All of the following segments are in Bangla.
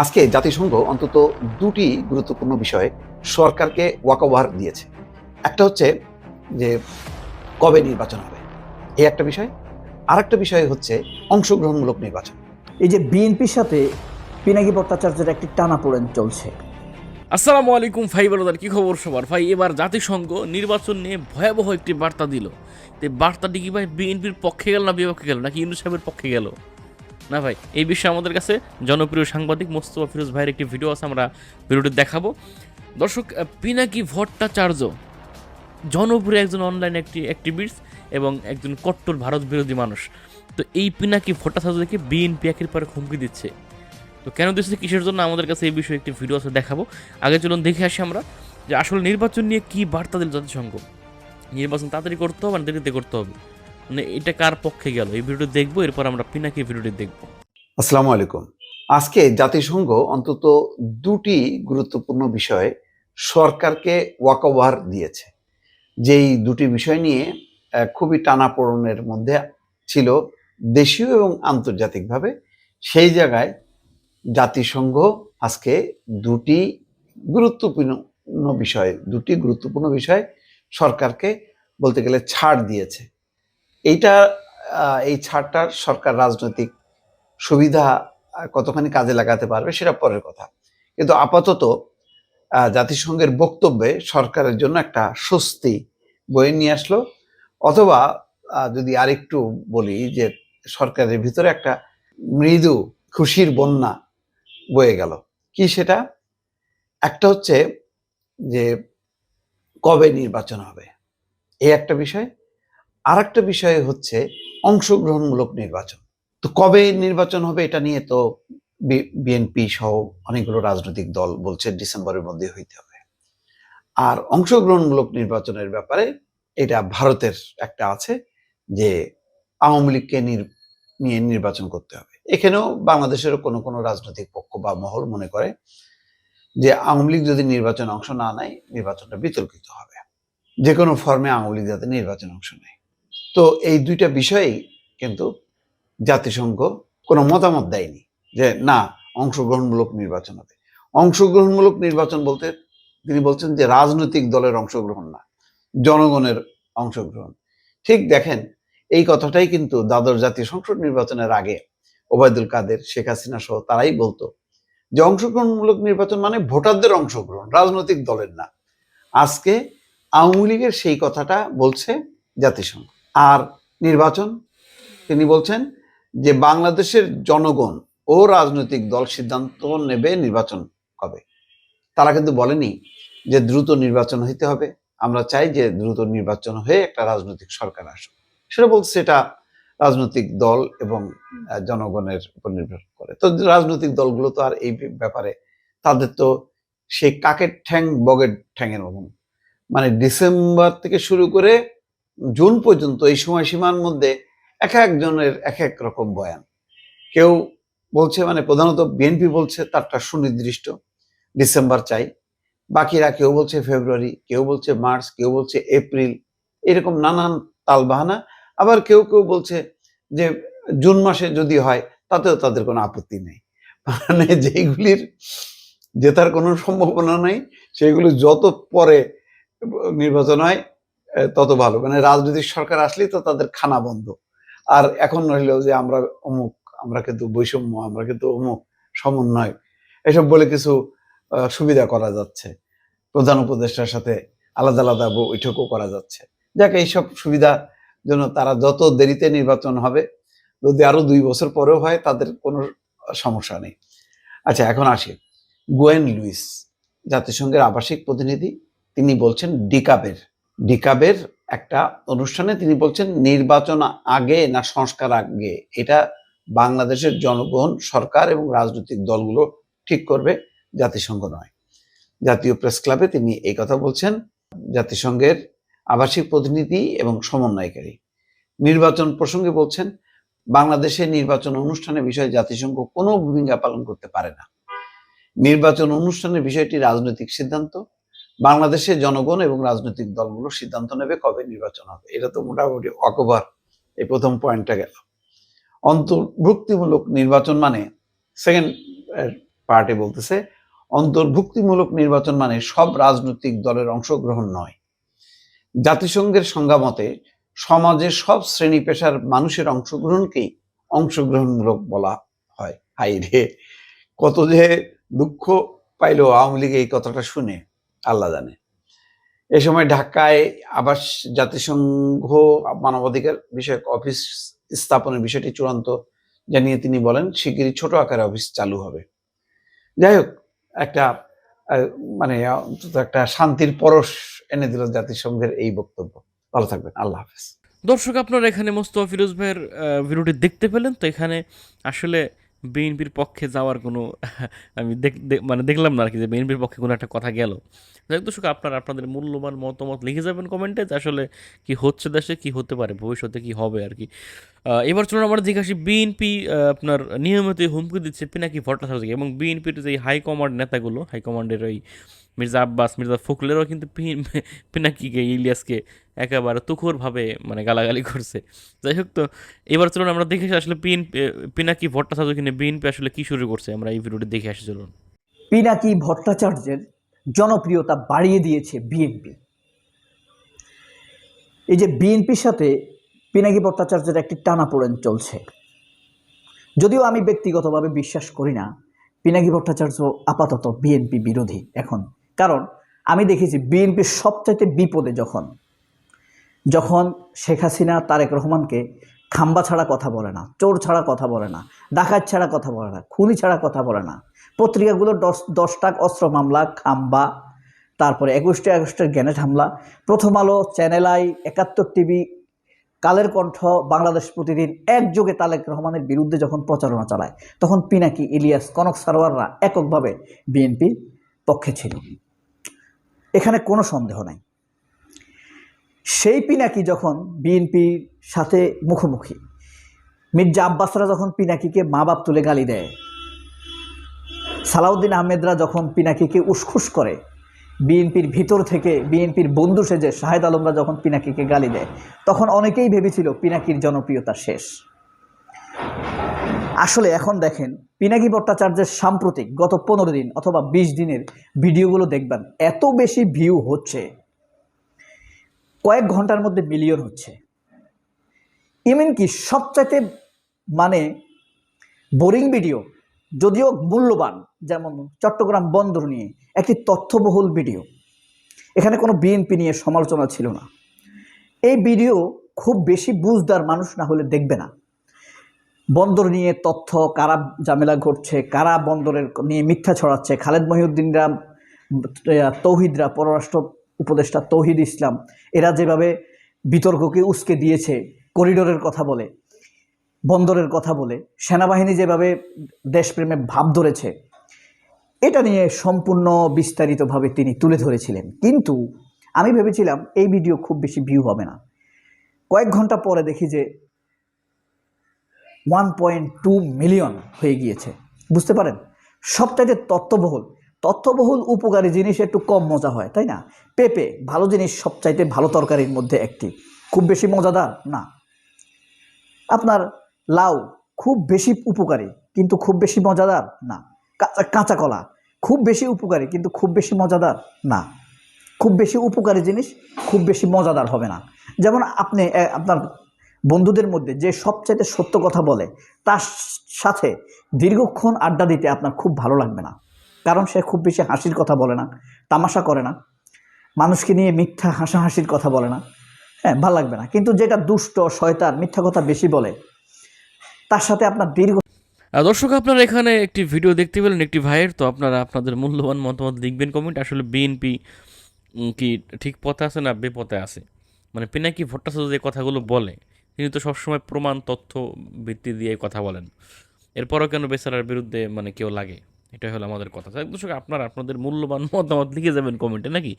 আজকে জাতিসংঘ অন্তত দুটি গুরুত্বপূর্ণ বিষয়ে সরকারকে ওয়াকওভার দিয়েছে। একটা হচ্ছে যে কবে নির্বাচন হবে? এই একটা বিষয়। আর একটা বিষয় হচ্ছে অংশগ্রহণমূলক নির্বাচন। এই যে বিএনপির সাথে পিনাকি ভট্টাচার্যের একটি টানাপোড়েন চলছে। আসসালামু আলাইকুম ভাই ব্রাদার কি খবর সবার? ভাই এবার জাতিসংঘ নির্বাচন নিয়ে ভয়াবহ একটি বার্তা দিল। এই বার্তাটি কি ভাই বিএনপির পক্ষে গেল না বিপক্ষে গেল? নাকি ইউনুস সাহেবের পক্ষে গেল? না ভাই? এই বিষয়ে আমাদের কাছে জনপ্রিয় সাংবাদিক মোস্তফা ফিরোজ ভাইয়ের একটি ভিডিও আছে, আমরা ভিডিওটি দেখাবো। দর্শক পিনাকি ভট্টাচার্য জনপ্রিয় একজন অনলাইন একটি অ্যাক্টিভিস্ট এবং একজন কট্টর ভারত বিরোধী মানুষ। তো এই পিনাকি ভট্টাচার্যকে বিএনপি একের পর হুমকি দিচ্ছে। তো কেন দিচ্ছে, কিসের জন্য আমাদের কাছে এই বিষয়ে একটি ভিডিও আছে, দেখাবো। আগে চলুন দেখে আসি আমরা যে আসলে নির্বাচন নিয়ে কি বার্তা দিল জাতিসংঘ। নির্বাচন তাড়াতাড়ি করতে হবে না দেরিতে করতে হবে? মানে এটা কার পক্ষে গেল? এই ভিডিওটি দেখব, এরপর আমরা পিনাকি ভিডিওটি দেখব। আসসালামু আলাইকুম। আজকে জাতিসংঘ অন্তত দুটি গুরুত্বপূর্ণ বিষয়ে সরকারকে ওয়াকওভার দিয়েছে। যেই দুটি বিষয় নিয়ে খুবই টানাপোড়েনের মধ্যে ছিল দেশীয় এবং আন্তর্জাতিকভাবে। সেই জায়গায় জাতিসংঘ আজকে দুটি গুরুত্বপূর্ণ বিষয়, দুটি গুরুত্বপূর্ণ বিষয় সরকারকে বলতে গেলে ছাড় দিয়েছে। এইটা এই ছাড়টার সরকার রাজনৈতিক সুবিধা কতখানি কাজে লাগাতে পারবে সেটা পরের কথা। কিন্তু আপাতত জাতিসংঘের বক্তব্যে সরকারের জন্য একটা স্বস্তি বয়ে নিয়ে আসলো। অথবা যদি আরেকটু বলি যে সরকারের ভিতরে একটা মৃদু খুশির বন্যা বয়ে গেল। কি সেটা? একটা হচ্ছে যে কবে নির্বাচন হবে? এই একটা বিষয়। আর একটা বিষয় হচ্ছে অংশগ্রহণমূলক নির্বাচন। তো কবে নির্বাচন হবে এটা নিয়ে তো বিএনপি সহ অনেকগুলো রাজনৈতিক দল বলছে ডিসেম্বরের মধ্যে হইতে হবে। আর অংশগ্রহণমূলক নির্বাচনের ব্যাপারে এটা ভারতের একটা আছে যে আওয়ামী লীগকে নিয়ে নির্বাচন করতে হবে। এখানেও বাংলাদেশেরও কোনো কোনো রাজনৈতিক পক্ষ বা মহল মনে করে যে আওয়ামী লীগ যদি নির্বাচনে অংশ না নেয়, নির্বাচনটা বিতর্কিত হবে। যে কোনো ফর্মে আওয়ামী লীগ যাতে নির্বাচনে অংশ নেয়। তো এই দুইটা বিষয়েই কিন্তু জাতিসংঘ কোনো মতামত দেয়নি যে না, অংশগ্রহণমূলক নির্বাচন হবে। অংশগ্রহণমূলক নির্বাচন বলতে তিনি বলছেন যে রাজনৈতিক দলের অংশগ্রহণ না, জনগণের অংশগ্রহণ। ঠিক দেখেন, এই কথাটাই কিন্তু দ্বাদশ জাতীয় সংসদ নির্বাচনের আগে ওবায়দুল কাদের, শেখ হাসিনা সহ তারাই বলতো যে অংশগ্রহণমূলক নির্বাচন মানে ভোটারদের অংশগ্রহণ, রাজনৈতিক দলের না। আজকে আওয়ামী লীগের সেই কথাটা বলছে জাতিসংঘ। আর নির্বাচন, তিনি বলছেন যে বাংলাদেশের জনগণ ও রাজনৈতিক দল সিদ্ধান্ত নেবে নির্বাচন কবে। তারা কিন্তু বলেনি যে দ্রুত নির্বাচন হইতে হবে। আমরা চাই যে দ্রুত নির্বাচন হয়ে একটা রাজনৈতিক সরকার আসুক। সেটা বলছে সেটা রাজনৈতিক দল এবং জনগণের উপর নির্ভর করে। তো রাজনৈতিক দলগুলো তো আর এই ব্যাপারে তাদের তো সেই কাকের ঠ্যাং বগের ঠ্যাংয়ের মতন। মানে ডিসেম্বর থেকে শুরু করে জুন পর্যন্ত এই সময়সীমার মধ্যে এক একজনের এক এক রকম বয়ান। কেউ বলছে মানে প্রধানত বিএনপি বলছে তারটা সুনির্দিষ্ট, ডিসেম্বর চাই। বাকিরা কেউ বলছে ফেব্রুয়ারি, কেউ বলছে মার্চ, কেউ বলছে এপ্রিল, এরকম নানান তালবাহানা। আবার কেউ কেউ বলছে যে জুন মাসে যদি হয় তাতেও তাদের কোনো আপত্তি নেই। মানে যেইগুলির জেতার কোনো সম্ভাবনা নেই, সেগুলি যত পরে নির্বাচন হয় তত ভালো। মানে রাজনৈতিক সরকার আসলেই তো তাদের খানা বন্ধ। আর এখন রইল যে আমরা অমুক, আমরা কিন্তু বৈষম্য, আমরা কিন্তু অমুক, সমন্বয়, এসব বলে কিছু সুবিধা করা যাচ্ছে। প্রধান উপদেষ্টার সাথে আলাদা আলাদা বৈঠকও করা যাচ্ছে। যাকে, এইসব সুবিধা জন্য তারা যত দেরিতে নির্বাচন হবে, যদি আরও দুই বছর পরেও হয়, তাদের কোনো সমস্যা নেই। আচ্ছা এখন আসি। গোয়েন লুইস, জাতিসংঘের আবাসিক প্রতিনিধি, তিনি বলছেন ডিকাবের ডিকাবের একটা অনুষ্ঠানে তিনি বলছেন, নির্বাচন আগে না সংস্কার আগে? এটা বাংলাদেশের জনগণ, সরকার এবং রাজনৈতিক দলগুলো ঠিক করবে, জাতিসংঘ নয়। জাতীয় প্রেস ক্লাবে তিনি এই কথা বলছেন, জাতিসংঘের আবাসিক প্রতিনিধি এবং সমন্বয়কারী। নির্বাচন প্রসঙ্গে বলছেন, বাংলাদেশে নির্বাচন অনুষ্ঠানের বিষয়ে জাতিসংঘ কোনো ভূমিকা পালন করতে পারে না। নির্বাচন অনুষ্ঠানের বিষয়টি রাজনৈতিক সিদ্ধান্ত বাংলাদেশে জনগণ এবং রাজনৈতিক দলগুলো সিদ্ধান্ত নেবে কবে নির্বাচন হবে। এটা তো মোটামুটি অকবার এই প্রথম পয়েন্টটা গেল। অন্তর্ভুক্তিমূলক নির্বাচন মানে সেকেন্ড পার্টি বলতেছে, অন্তর্ভুক্তিমূলক নির্বাচন মানে সব রাজনৈতিক দলের অংশগ্রহণ নয়। জাতিসংঘের সংজ্ঞা মতে, সমাজের সব শ্রেণি পেশার মানুষের অংশগ্রহণকেই অংশগ্রহণমূলক বলা হয়। হাই রে, কত যে দুঃখ পাইল আওয়ামী লীগ এই কথাটা শুনে। আল্লাহ জানে। এ সময় ঢাকায় আবাস, জাতিসংঘ, মানবাধিকার বিষয়ক অফিস স্থাপনের বিষয়টি চূড়ান্ত জানিয়ে তিনি বলেন, শিগগিরই ছোট আকারে অফিস চালু হবে। যাই হোক, একটা মানে একটা শান্তির পরশ এনে দিল জাতিসংঘের এই বক্তব্য। ভালো থাকবেন, আল্লাহ হাফেজ। দর্শক, আপনারা এখানে মোস্তফা ফিরোজ ভাইয়ের ভিডিওটি দেখতে পেলেন, তো এখানে আসলে বিএনপির পক্ষে যাওয়ার কোনো, আমি মানে দেখলাম না আর কি যে বিএনপির পক্ষে কোনো একটা কথা গেল। যাই দর্শক, আপনারা আপনাদের মূল্যবান মতামত লিখে যাবেন কমেন্টে যে আসলে কি হচ্ছে দেশে, কি হতে পারে, ভবিষ্যতে কি হবে আর কি এবার চলুন আমরা জিজ্ঞাসি বিএনপি আপনার নিয়মিত হুমকি দিচ্ছে পিনাকি ভট্টাচার্যকে এবং বিএনপির যে হাইকমান্ড নেতাগুলো, হাইকমান্ডের ওই মির্জা আব্বাস, মির্জা ফখরুলেরও কিন্তু পিনাকিকে, ইলিয়াসকে একেবারে তুখোরভাবে মানে গালাগালি করছে। যাই হোক তো, এবার চলুন আমরা দেখে আসি আসলে পিন পিনাকি ভট্টাচার্য কিনে, বিএনপি আসলে কি শুরু করছে, আমরা এই ভিডিওটি দেখে আসি, চলুন। পিনাকি ভট্টাচার্যের জনপ্রিয়তা বাড়িয়ে দিয়েছে বিএনপি। এই যে বিএনপির সাথে পিনাকি ভট্টাচার্যের একটি টানাপোড়েন চলছে। যদিও আমি ব্যক্তিগতভাবে বিশ্বাস করি না, পিনাকি ভট্টাচার্য আপাতত বিএনপি বিরোধী এখন। কারণ আমি দেখেছি বিএনপির সবচাইতে বিপদে যখন যখন শেখ হাসিনা, তারেক রহমানকে খাম্বা ছাড়া কথা বলে না, চোর ছাড়া কথা বলে না, ডাকাত ছাড়া কথা বলে না, খুনি ছাড়া কথা বলে না, পত্রিকাগুলো দশ দশটা অস্ত্র মামলা, খাম্বা, তারপরে একুশটা আগস্টের গ্যানেট হামলা, প্রথম আলো, চ্যানেল আই, একাত্তর টিভি, কালের কণ্ঠ, বাংলাদেশ প্রতিদিন একযোগে তালেক রহমানের বিরুদ্ধে যখন প্রচারণা চালায়, তখন পিনাকি, ইলিয়াস, কনক সারোয়াররা এককভাবে বিএনপির পক্ষে ছিল। এখানে কোনো সন্দেহ নাই। সেই পিনাকি যখন বিএনপির সাথে মুখোমুখি, মির্জা আব্বাসরা যখন পিনাকিকে মা বাপ তুলে গালি দেয়, সালাউদ্দিন আহমেদরা যখন পিনাকিকে উসখুস করে, বিএনপির ভিতর থেকে বিএনপির বন্ধু সেজে শাহেদ আলমরা যখন পিনাকিকে গালি দেয়, তখন অনেকেই ভেবেছিল পিনাকির জনপ্রিয়তা শেষ। আসলে এখন দেখেন, পিনাকি ভট্টাচার্যের সাম্প্রতিক গত পনেরো দিন অথবা বিশ দিনের ভিডিওগুলো দেখবেন, এত বেশি ভিউ হচ্ছে। কয়েক ঘণ্টার মধ্যে মিলিয়ন হচ্ছে। এমনকি সবচাইতে মানে বোরিং ভিডিও যদিও মূল্যবান, যেমন চট্টগ্রাম বন্দর নিয়ে একটি তথ্যবহুল ভিডিও এখানে কোনো বিএনপি নিয়ে সমালোচনা ছিল না। এই ভিডিও খুব বেশি বুঝদার মানুষ না হলে দেখবে না। বন্দর নিয়ে তথ্য, কারা ঝামেলা ঘটছে কারা বন্দরের নিয়ে মিথ্যা ছড়াচ্ছে, খালেদ মহিউদ্দিনরা তৌহিদরা, পররাষ্ট্র উপদেষ্টা তৌহিদ ইসলাম, এরা যেভাবে বিতর্ককে উস্কে দিয়েছে, করিডোরের কথা বলে, বন্দরের কথা বলে, সেনাবাহিনী যেভাবে দেশপ্রেমে ভাব ধরেছে, এটা নিয়ে সম্পূর্ণ বিস্তারিতভাবে তিনি তুলে ধরেছিলেন। কিন্তু আমি ভেবেছিলাম এই ভিডিও খুব বেশি ভিউ হবে না। কয়েক ঘণ্টা পরে দেখি যে ওয়ান পয়েন্ট টু মিলিয়ন হয়ে গিয়েছে। বুঝতে পারেন? সবটাইতে তত্ত্ববহুল তথ্যবহুল উপকারী জিনিস একটু কম মজা হয়, তাই না? পেঁপে ভালো জিনিস সবচাইতে ভালো তরকারির মধ্যে একটি। খুব বেশি মজাদার? না। আপনার লাউ খুব বেশি উপকারী, কিন্তু খুব বেশি মজাদার? না। কাঁচা কাঁচা কলা খুব বেশি উপকারী, কিন্তু খুব বেশি মজাদার? না। খুব বেশি উপকারী জিনিস খুব বেশি মজাদার হবে না। যেমন আপনি আপনার বন্ধুদের মধ্যে যে সবচাইতে সত্য কথা বলে, তার সাথে দীর্ঘক্ষণ আড্ডা দিতে আপনার খুব ভালো লাগবে না। কারণ সে খুব বেশি হাসির কথা বলে না, তামাশা করে না। মানুষকে নিয়ে মিথ্যা হাসাহাসির কথা বলে না। হ্যাঁ ভালো লাগবে না। কিন্তু যেটা দুষ্ট, শয়তান, মিথ্যা কথা বেশি বলে, তার সাথে আপনার দীর্ঘ দর্শক, আপনারা এখানে একটি ভিডিও দেখতে পেলেন একটি ভাইয়ের। তো আপনারা আপনাদের মূল্যবান মতামত লিখবেন কমেন্ট আসলে বিএনপি কি ঠিক পথে আছে না বেপথে আছে? মানে পিনাকি ভট্টাচার্য যে কথাগুলো বলে তিনি তো সবসময় প্রমাণ, তথ্য, ভিত্তি দিয়ে কথা বলেন। এরপরও কেন বেচারার বিরুদ্ধে মানে কেউ লাগে? এটাই হলো আমাদের কথা। দর্শক, আপনার আপনাদের মূল্যবান মতামত লিখে যাবেন কমেন্টে, নাকি?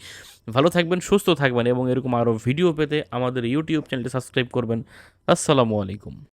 ভালো থাকবেন, সুস্থ থাকবেন, এবং এরকম আরও ভিডিও পেতে আমাদের ইউটিউব চ্যানেলটি সাবস্ক্রাইব করবেন। আসসালামু আলাইকুম।